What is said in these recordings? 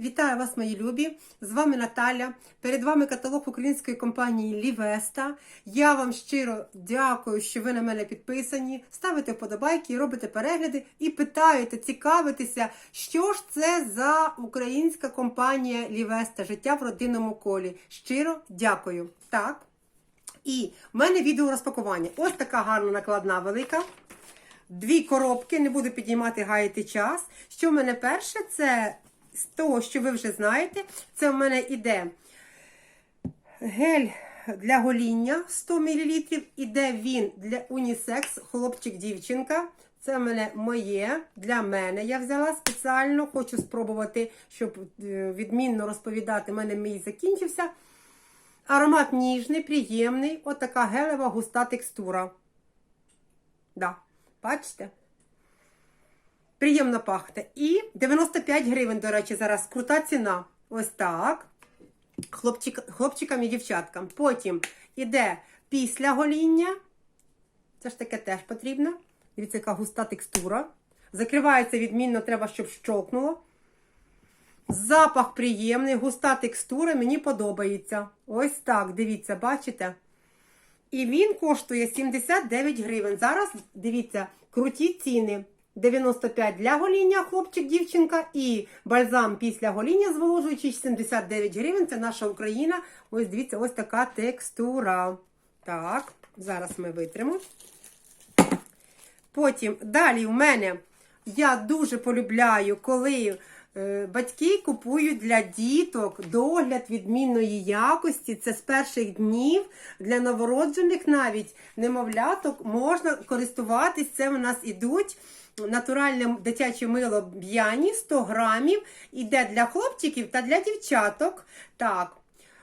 Вітаю вас, мої любі! З вами Наталя. Перед вами каталог української компанії Лівеста. Я вам щиро дякую, що ви на мене підписані. Ставите вподобайки, робите перегляди і питаєте, цікавитеся, що ж це за українська компанія Лівеста Життя в родинному колі. Щиро дякую. Так. І в мене відео розпакування. Ось така гарна накладна велика. Дві коробки, не буду піднімати гаяти час. Що в мене перше, це з того, що ви вже знаєте, це в мене іде гель для гоління 100 мл. Іде він для унісекс, хлопчик-дівчинка. Це в мене моє, для мене я взяла спеціально. Хочу спробувати, щоб е, відмінно розповідати. У мене мій закінчився. Аромат ніжний, приємний. Отака гелева густа текстура. Да. Бачите? Приємно пахне. І 95 гривень, до речі, зараз крута ціна. Ось так. Хлопчик, хлопчикам і дівчаткам. Потім іде після гоління. Це ж таке теж потрібно. Дивіться, яка густа текстура. Закривається відмінно, треба, щоб щолкнуло. Запах приємний, густа текстура, мені подобається. Ось так, дивіться, бачите? І він коштує 79 гривень. Зараз, дивіться, круті ціни. 95 для гоління, хлопчик, дівчинка, і бальзам після гоління зволожуючий 79 гривень. Це наша Україна. Ось дивіться, ось така текстура. Так, зараз ми витримо. Потім далі в мене я дуже полюбляю, коли батьки купують для діток догляд відмінної якості. Це з перших днів для новороджених навіть немовляток можна користуватись. Це у нас ідуть. Натуральне дитяче мило б'яні 100 грамів. Іде для хлопчиків та для дівчаток. Так,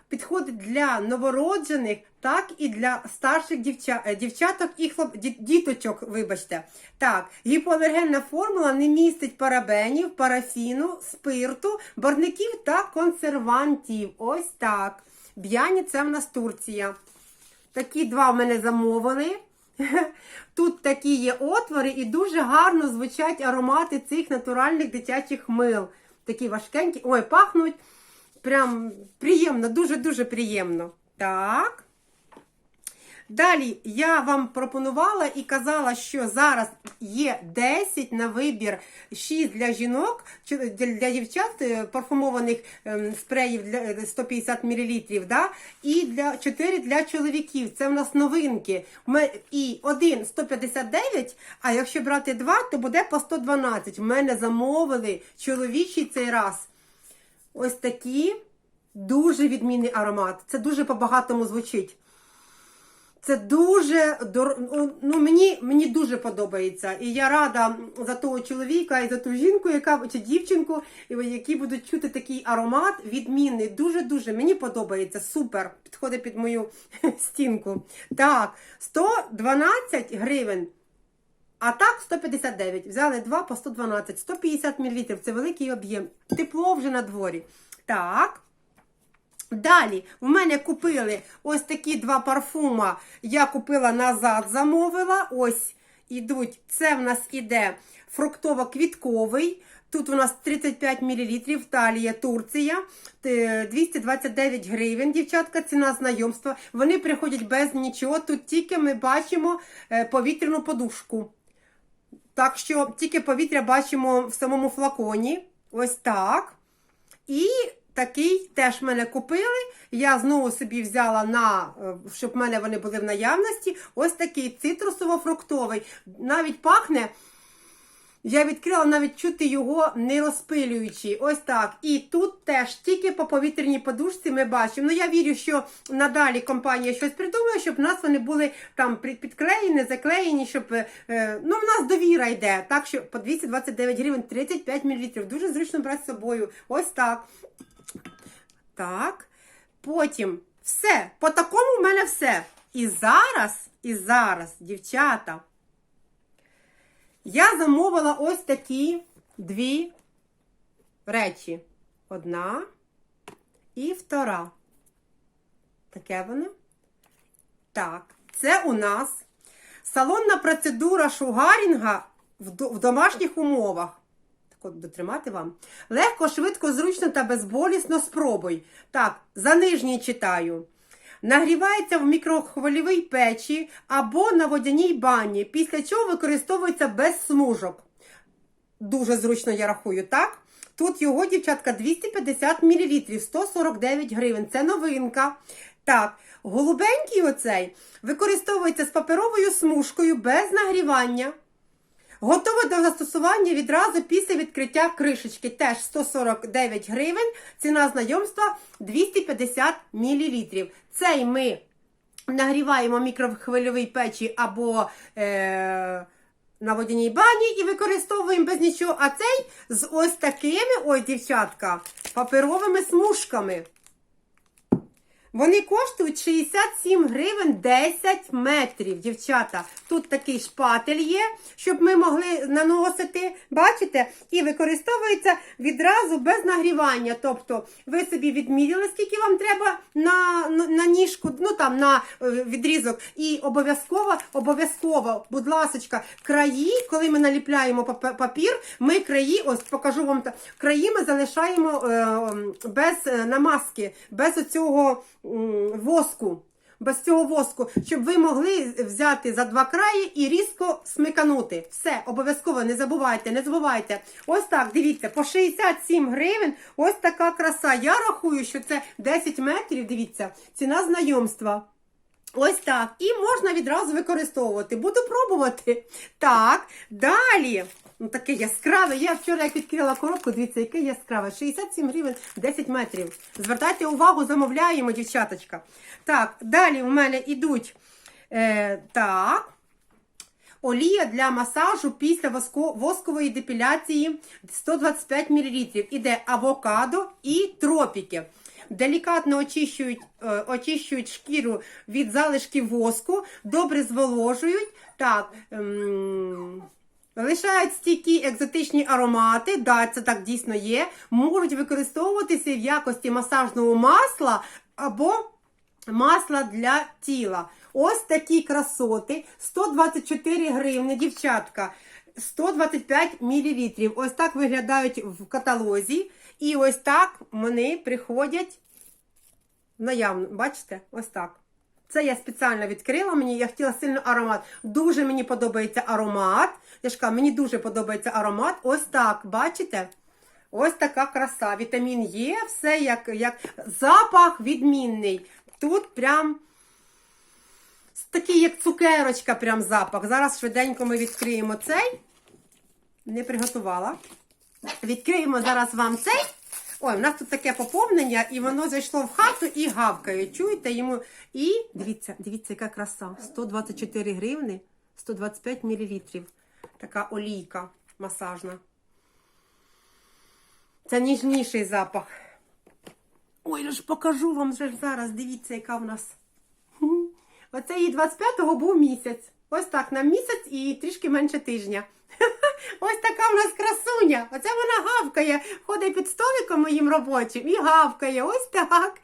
підходить для новороджених, так і для старших дівча... е, дівчаток і хлоп... діточок. Вибачте. Так, гіпоалергенна формула не містить парабенів, парафіну, спирту, барників та консервантів. Ось так. Б'яні це в нас Турція. Такі два в мене замовили. Тут такі є отвори і дуже гарно звучать аромати цих натуральних дитячих мил. Такі важкенькі. Ой, пахнуть прям приємно, дуже-дуже приємно. Так. Далі я вам пропонувала і казала, що зараз є 10 на вибір 6 для жінок, для, дівчат е, парфумованих ем, спреїв для е, 150 мл, да? і для 4 для чоловіків. Це в нас новинки. Ми, і один 159, а якщо брати два, то буде по 112. У мене замовили чоловічий цей раз. Ось такі дуже відмінний аромат. Це дуже по-багатому звучить. Це дуже ну, мені, мені дуже подобається. І я рада за того чоловіка і за ту жінку, яка чи дівчинку, які будуть чути такий аромат відмінний. Дуже-дуже мені подобається. Супер. Підходить під мою стінку. Так, 112 гривень. А так 159. Взяли 2 по 112, 150 мл. Це великий об'єм. Тепло вже на дворі. Так. Далі в мене купили ось такі два парфума. Я купила назад, замовила. Ось ідуть. Це в нас іде фруктово-квітковий. Тут у нас 35 мл, Талія, Турція, 229 гривень, дівчатка, ціна знайомства. Вони приходять без нічого. Тут тільки ми бачимо е, повітряну подушку. Так що тільки повітря бачимо в самому флаконі. Ось так. І такий теж мене купили. Я знову собі взяла на, е, щоб в мене вони були в наявності. Ось такий цитрусово-фруктовий. Навіть пахне. Я відкрила навіть чути його не розпилюючи. Ось так. І тут теж тільки по повітряній подушці ми бачимо. Ну я вірю, що надалі компанія щось придумає, щоб в нас вони були там підклеєні, заклеєні, щоб е, ну в нас довіра йде. Так що по 229 гривень 35 мл. Дуже зручно брати з собою. Ось так. Так. Потім все. По такому в мене все. І зараз, і зараз, дівчата. Я замовила ось такі дві речі. Одна і втора. Таке воно. Так, це у нас салонна процедура шугарінга в домашніх умовах. Так важко дотримати вам. Легко, швидко, зручно та безболісно спробуй. Так, за нижній читаю. Нагрівається в мікрохвильовій печі або на водяній бані, після чого використовується без смужок. Дуже зручно я рахую, так? Тут його, дівчатка, 250 мл, 149 гривень. Це новинка. Так, голубенький оцей використовується з паперовою смужкою без нагрівання. Готове до застосування відразу після відкриття кришечки. Теж 149 гривень. Ціна знайомства 250 мл. Цей ми нагріваємо в мікрохвильовій печі або е, на водяній бані і використовуємо без нічого. А цей з ось такими, ой, дівчатка, паперовими смужками. Вони коштують 67 гривень 10 метрів, дівчата. Тут такий шпатель є, щоб ми могли наносити, бачите? І використовується відразу без нагрівання. Тобто ви собі відміряли, скільки вам треба на, на, ніжку, ну там на е, відрізок. І обов'язково, обов'язково, будь ласочка, краї, коли ми наліпляємо папір, ми краї, ось покажу вам, краї ми залишаємо е, без е, намазки, без оцього воску. Без цього воску, щоб ви могли взяти за два краї і різко смиканути. Все, обов'язково не забувайте, не забувайте. Ось так, дивіться, по 67 гривень. Ось така краса. Я рахую, що це 10 метрів. Дивіться, ціна знайомства. Ось так. І можна відразу використовувати. Буду пробувати. Так, далі. Ну, таке яскраве. Я вчора як відкрила коробку, дивіться, яке яскраве. 67 гривень 10 метрів. Звертайте увагу, замовляємо, дівчаточка. Так, далі у мене йдуть. Е, так. Олія для масажу після воско- воскової депіляції 125 мл. Іде авокадо і тропіки. Делікатно очищують, е, очищують шкіру від залишків воску, добре зволожують. Так, ем, лишають стійкі екзотичні аромати. Да, це так дійсно є. Можуть використовуватися в якості масажного масла або масла для тіла. Ось такі красоти. 124 гривни, дівчатка. 125 мл. Ось так виглядають в каталозі. І ось так вони приходять наявно. Бачите? Ось так. Це я спеціально відкрила. Мені я хотіла сильно аромат. Дуже мені подобається аромат. Я ж кажу, мені дуже подобається аромат. Ось так, бачите? Ось така краса. Вітамін Є, все як, як запах відмінний. Тут прям такий, як цукерочка, прям запах. Зараз швиденько ми відкриємо цей. Не приготувала. Відкриємо зараз вам цей. Ой, у нас тут таке поповнення, і воно зайшло в хату і гавкає. Чуєте йому? І дивіться, дивіться, яка краса. 124 гривни, 125 мл. Така олійка масажна. Це ніжніший запах. Ой, я ж покажу вам вже зараз. Дивіться, яка в нас. Оце їй 25-го був місяць. Ось так, на місяць і трішки менше тижня. Ось така в нас красуня. Оце вона гавкає, ходить під столиком моїм робочим і гавкає. Ось так.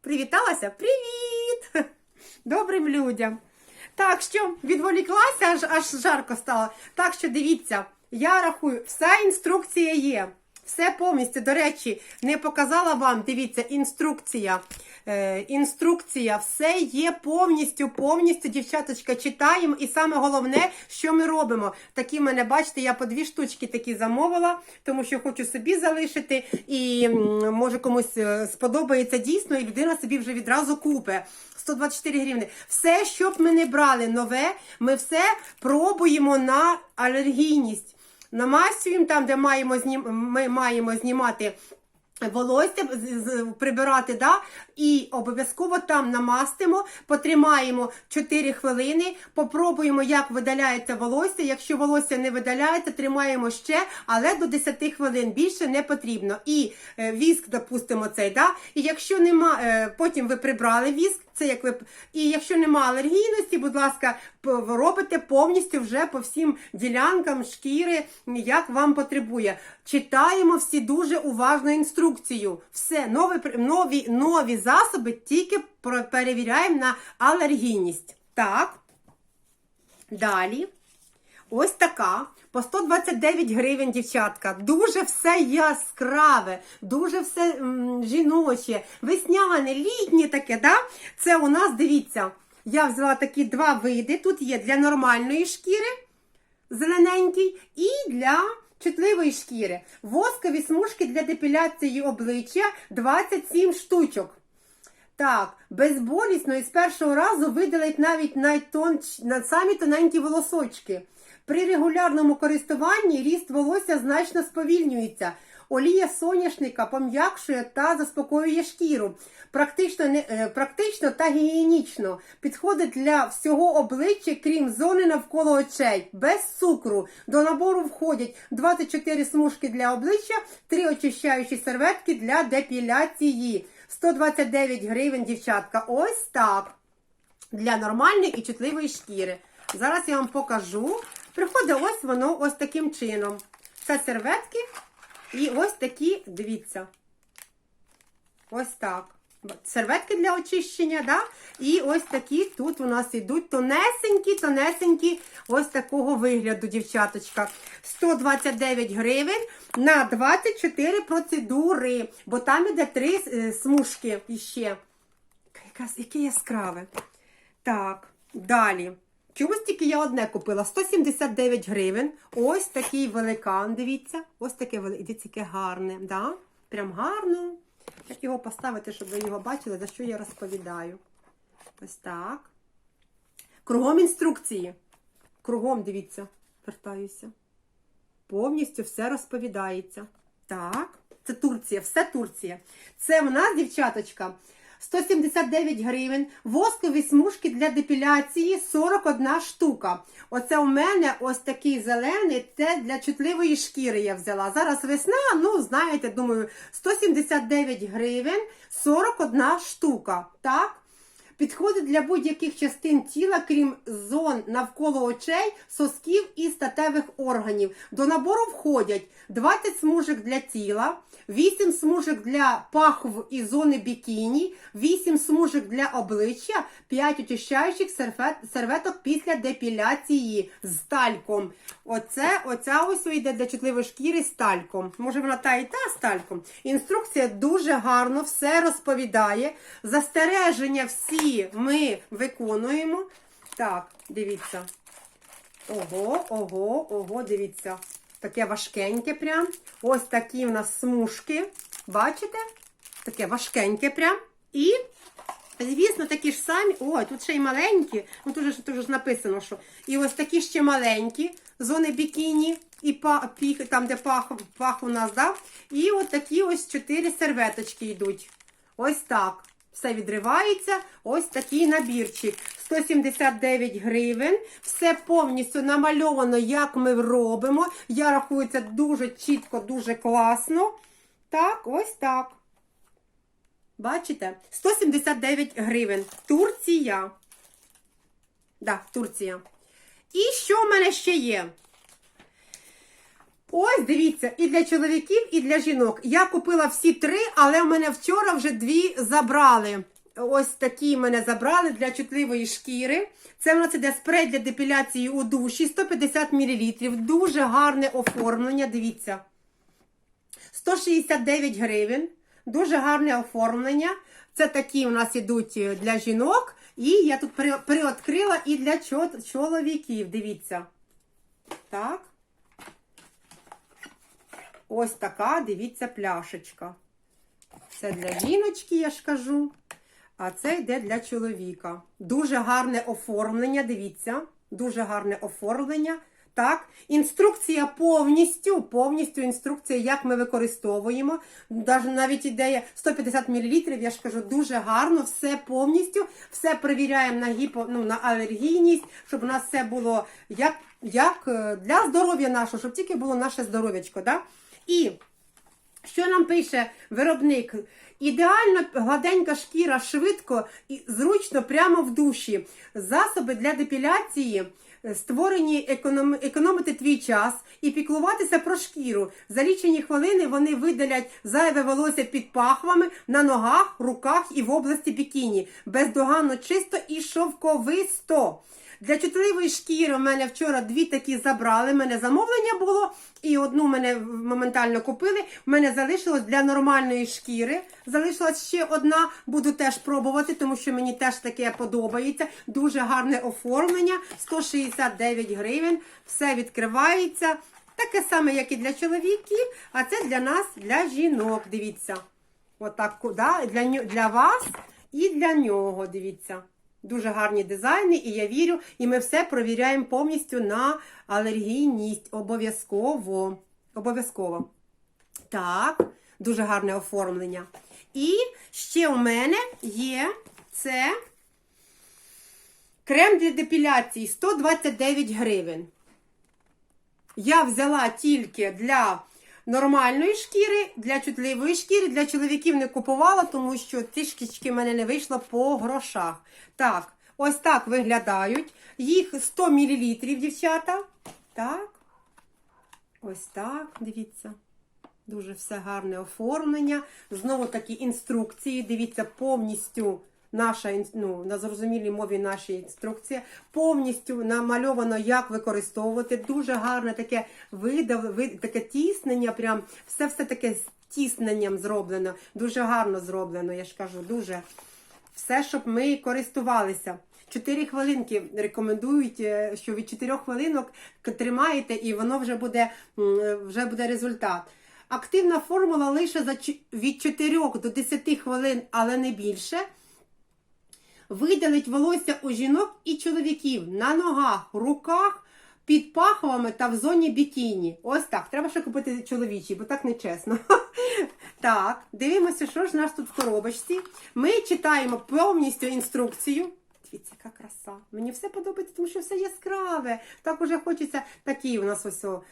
Привіталася? Привіт! Добрим людям. Так що відволіклася, аж, аж жарко стало. Так що дивіться, я рахую, вся інструкція є. Все повністю, до речі, не показала вам, дивіться, інструкція. Е, інструкція, все є повністю, повністю, дівчаточка, читаємо. І саме головне, що ми робимо. Такі мене, бачите, я по дві штучки такі замовила, тому що хочу собі залишити. І може комусь е, сподобається дійсно, і людина собі вже відразу купить. 124 гривни. Все, що б ми не брали нове, ми все пробуємо на алергійність намасюємо там, де маємо знім... ми маємо знімати волосся, прибирати, да? і обов'язково там намастимо, потримаємо 4 хвилини, попробуємо, як видаляється волосся. Якщо волосся не видаляється, тримаємо ще, але до 10 хвилин більше не потрібно. І е, віск, допустимо, цей, да? і якщо нема, е, потім ви прибрали віск, це як ви і якщо нема алергійності, будь ласка, робите повністю вже по всім ділянкам шкіри, як вам потребує. Читаємо всі дуже уважно інструкцію. Все, нові, нові, нові засоби тільки перевіряємо на алергійність. Так. Далі. Ось така. По 129 гривень, дівчатка. Дуже все яскраве, дуже все м, жіноче, весняне, літнє таке. да? Це у нас, дивіться, я взяла такі два види. Тут є для нормальної шкіри, зелененький, і для чутливої шкіри. Воскові смужки для депіляції обличчя 27 штучок. Так, безболісно і з першого разу видалить навіть найтонч... на самі тоненькі волосочки. При регулярному користуванні ріст волосся значно сповільнюється. Олія соняшника пом'якшує та заспокоює шкіру. Практично, не, е, практично та гігієнічно. Підходить для всього обличчя, крім зони навколо очей, без цукру. До набору входять 24 смужки для обличчя, 3 очищаючі серветки для депіляції. 129 гривень, дівчатка. Ось так. Для нормальної і чутливої шкіри. Зараз я вам покажу. Приходить ось воно ось таким чином. Це серветки. І ось такі, дивіться. Ось так. Серветки для очищення, да? І ось такі тут у нас йдуть тонесенькі, тонесенькі, ось такого вигляду, дівчаточка. 129 гривень на 24 процедури, бо там іде три е, смужки іще. Яке яскраве. Так, далі. Чомусь тільки я одне купила. 179 гривень. Ось такий великан, дивіться. Ось таке дивіться, яке гарне. Да? Прям гарно. Як його поставити, щоб ви його бачили, за що я розповідаю. Ось так. Кругом інструкції. Кругом, дивіться, вертаюся. Повністю все розповідається. Так, це Турція, все Турція. Це в нас, дівчаточка, 179 гривень. Воскові смужки для депіляції 41 штука. Оце у мене ось такий зелений, це для чутливої шкіри я взяла. Зараз весна, ну, знаєте, думаю, 179 гривень 41 штука. Так? Підходить для будь-яких частин тіла, крім зон навколо очей, сосків і статевих органів. До набору входять 20 смужок для тіла, 8 смужок для пахв і зони бікіні, 8 смужок для обличчя, 5 очищаючих серветок після депіляції з тальком. Оце, оця ось йде для чутливої шкіри з тальком. Може вона та і та з тальком. Інструкція дуже гарно все розповідає. Застереження всі ми виконуємо. Так, дивіться. Ого, ого, ого, дивіться. Таке важкеньке прям.Ось такі в нас смужки. Бачите? Таке важкеньке прям. І, звісно, такі ж самі. Ой, тут ще й маленькі. Ну тут же, тут ж написано, що. І ось такі ще маленькі зони бікіні. І піх, там, де пах, пах у нас, да? І от такі ось чотири серветочки йдуть. Ось так. Все відривається. Ось такий набірчик. 179 гривень. Все повністю намальовано, як ми робимо. Я рахую, це дуже чітко, дуже класно. Так, ось так. Бачите? 179 гривень. Турція. Да, Турція. І що в мене ще є? Ось, дивіться, і для чоловіків, і для жінок. Я купила всі три, але в мене вчора вже дві забрали. Ось такі мене забрали для чутливої шкіри. Це в нас іде спрей для депіляції у душі 150 мл. Дуже гарне оформлення. Дивіться. 169 гривень. Дуже гарне оформлення. Це такі у нас ідуть для жінок. І я тут при- приоткрила і для чоловіків. Дивіться. Так. Ось така, дивіться, пляшечка. Це для жіночки, я ж кажу. А це йде для чоловіка. Дуже гарне оформлення, дивіться. Дуже гарне оформлення. Так, інструкція повністю, повністю інструкція, як ми використовуємо. Навіть ідея 150 мл, я ж кажу, дуже гарно, все повністю, все перевіряємо на гіпо, ну, на алергійність, щоб у нас все було як, як е, для здоров'я нашого, щоб тільки було наше здоров'ячко. Да? І що нам пише виробник? Ідеально гладенька шкіра швидко і зручно прямо в душі. Засоби для депіляції е, створені економ... економити твій час і піклуватися про шкіру. За лічені хвилини вони видалять зайве волосся під пахвами на ногах, руках і в області бікіні. Бездоганно чисто і шовковисто. Для чутливої шкіри у мене вчора дві такі забрали. У мене замовлення було, і одну мене моментально купили. У мене залишилось для нормальної шкіри. Залишилась ще одна. Буду теж пробувати, тому що мені теж таке подобається. Дуже гарне оформлення. 169 гривень. Все відкривається. Таке саме, як і для чоловіків, а це для нас, для жінок. Дивіться. Отак, да? для, для вас і для нього. Дивіться. Дуже гарні дизайни, і я вірю, і ми все провіряємо повністю на алергійність. Обов'язково. Обов'язково. Так, дуже гарне оформлення. І ще у мене є це крем для депіляції 129 гривень. Я взяла тільки для нормальної шкіри, для чутливої шкіри, для чоловіків не купувала, тому що трішки в мене не вийшло по грошах. Так, ось так виглядають. Їх 100 мл, дівчата. Так. Ось так, дивіться. Дуже все гарне оформлення. Знову такі інструкції. Дивіться, повністю наша ну, на зрозумілій мові наша інструкція. Повністю намальовано, як використовувати. Дуже гарне таке видав, ви- таке тіснення. Прям все все таке з тісненням зроблено. Дуже гарно зроблено, я ж кажу, дуже все, щоб ми користувалися. Чотири хвилинки рекомендують, е, що від 4 хвилинок тримаєте, і воно вже буде, вже буде результат. Активна формула лише від 4 до 10 хвилин, але не більше. Видалить волосся у жінок і чоловіків на ногах, руках, під пахвами та в зоні бікіні. Ось так. Треба ще купити чоловічі, бо так нечесно. Так, дивимося, що ж у нас тут в коробочці. Ми читаємо повністю інструкцію. Дивіться, яка краса. Мені все подобається, тому що все яскраве. Так уже хочеться такий у нас ось о,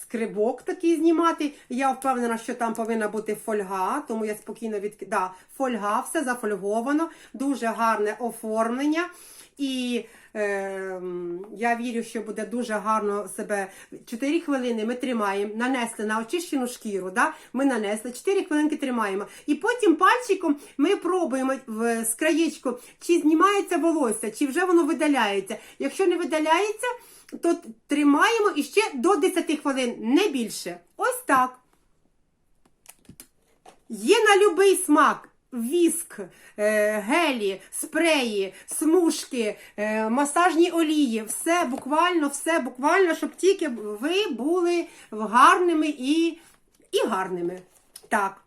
скрибок такий знімати. Я впевнена, що там повинна бути фольга, тому я спокійно від... Да, фольга, все зафольговано, дуже гарне оформлення. І я вірю, що буде дуже гарно себе. 4 хвилини ми тримаємо, нанесли на очищену шкіру. Да? Ми нанесли, 4 хвилинки тримаємо. І потім пальчиком ми пробуємо з краєчку, чи знімається волосся, чи вже воно видаляється. Якщо не видаляється, то тримаємо і ще до 10 хвилин, не більше. Ось так. Є на любий смак. Віск, е, гелі, спреї, смужки, е, масажні олії, все буквально, все буквально, щоб тільки ви були гарними і, і гарними. Так.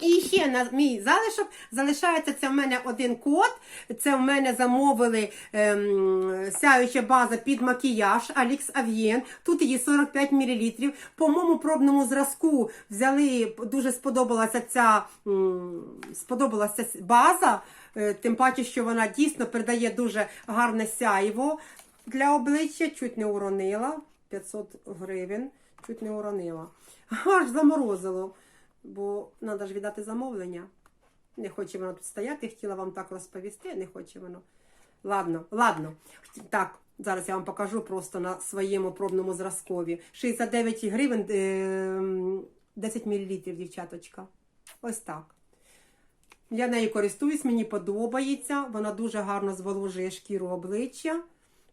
І ще на мій залишок залишається це в мене один код. Це в мене замовили ем, сяюча база під макіяж Алікс Ав'єн. Тут її 45 мл. По моєму пробному зразку взяли, дуже сподобалася ця м, сподобалася база, е, тим паче, що вона дійсно передає дуже гарне сяйво для обличчя. Чуть не уронила. 500 гривень, чуть не уронила. Аж заморозило бо треба ж віддати замовлення. Не хоче воно тут стояти, хотіла вам так розповісти, не хоче воно. Ладно, ладно. Так, зараз я вам покажу просто на своєму пробному зразкові. 69 гривень, е, 10 мл, дівчаточка. Ось так. Я нею користуюсь, мені подобається. Вона дуже гарно зволожує шкіру обличчя,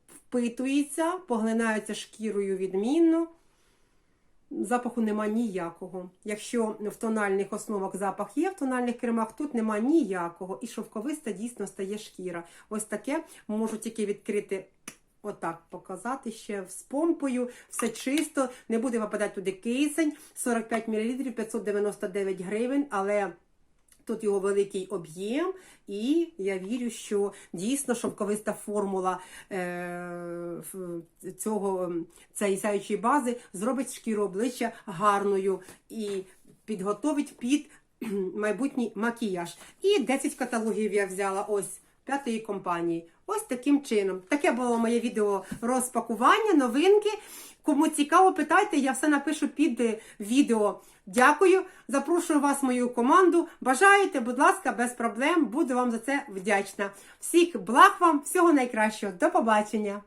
впитується, поглинається шкірою відмінно. Запаху нема ніякого. Якщо в тональних основах запах є, в тональних кремах тут нема ніякого. І шовковиста дійсно стає шкіра. Ось таке можу тільки відкрити. Отак показати ще з помпою, все чисто, не буде випадати туди кисень, 45 мл, 599 гривень, але Тут його великий об'єм, і я вірю, що дійсно шовковиста формула е, цього цієї сяючої бази зробить шкіру обличчя гарною і підготовить під майбутній макіяж. І 10 каталогів я взяла ось п'ятої компанії. Ось таким чином. Таке було моє відео розпакування, новинки. Кому цікаво, питайте, я все напишу під е, відео. Дякую, запрошую вас в мою команду. Бажаєте, будь ласка, без проблем. Буду вам за це вдячна. Всіх благ вам, всього найкращого. До побачення!